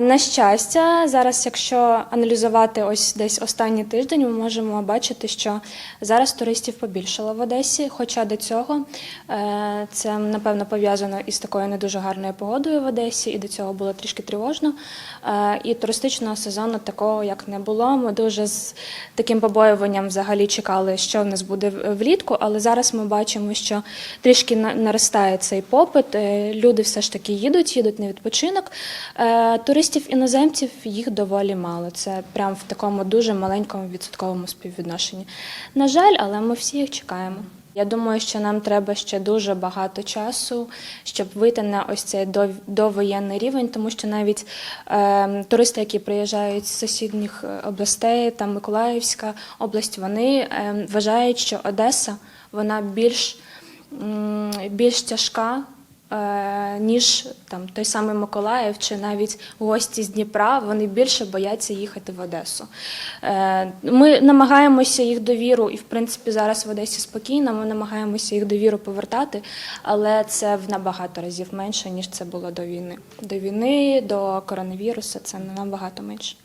На щастя, зараз, якщо аналізувати ось десь останній тиждень, ми можемо бачити, що зараз туристів побільшало в Одесі. Хоча до цього е, це напевно пов'язано із такою не дуже гарною погодою в Одесі, і до цього було трішки тривожно. Е, І туристичного сезону такого як не було. Ми дуже з таким побоюванням взагалі чекали, що в нас буде влітку, але зараз ми бачимо, що трішки наростає цей попит. Е, Люди все ж таки їдуть, їдуть на відпочинок. Е, Туристів іноземців їх доволі мало. Це прям в такому дуже маленькому відсотковому співвідношенні. На жаль, але ми всі їх чекаємо. Я думаю, що нам треба ще дуже багато часу, щоб вийти на ось цей до- довоєнний рівень, тому що навіть е, туристи, які приїжджають з сусідніх е, областей, там Миколаївська область, вони е, вважають, що Одеса вона більш, більш тяжка. Е, Ніж там той самий Миколаїв чи навіть гості з Дніпра, вони більше бояться їхати в Одесу. Е, Ми намагаємося їх довіру, і в принципі зараз в Одесі спокійно. Ми намагаємося їх довіру повертати, але це в набагато разів менше ніж це було до війни. До війни, до коронавірусу це набагато менше.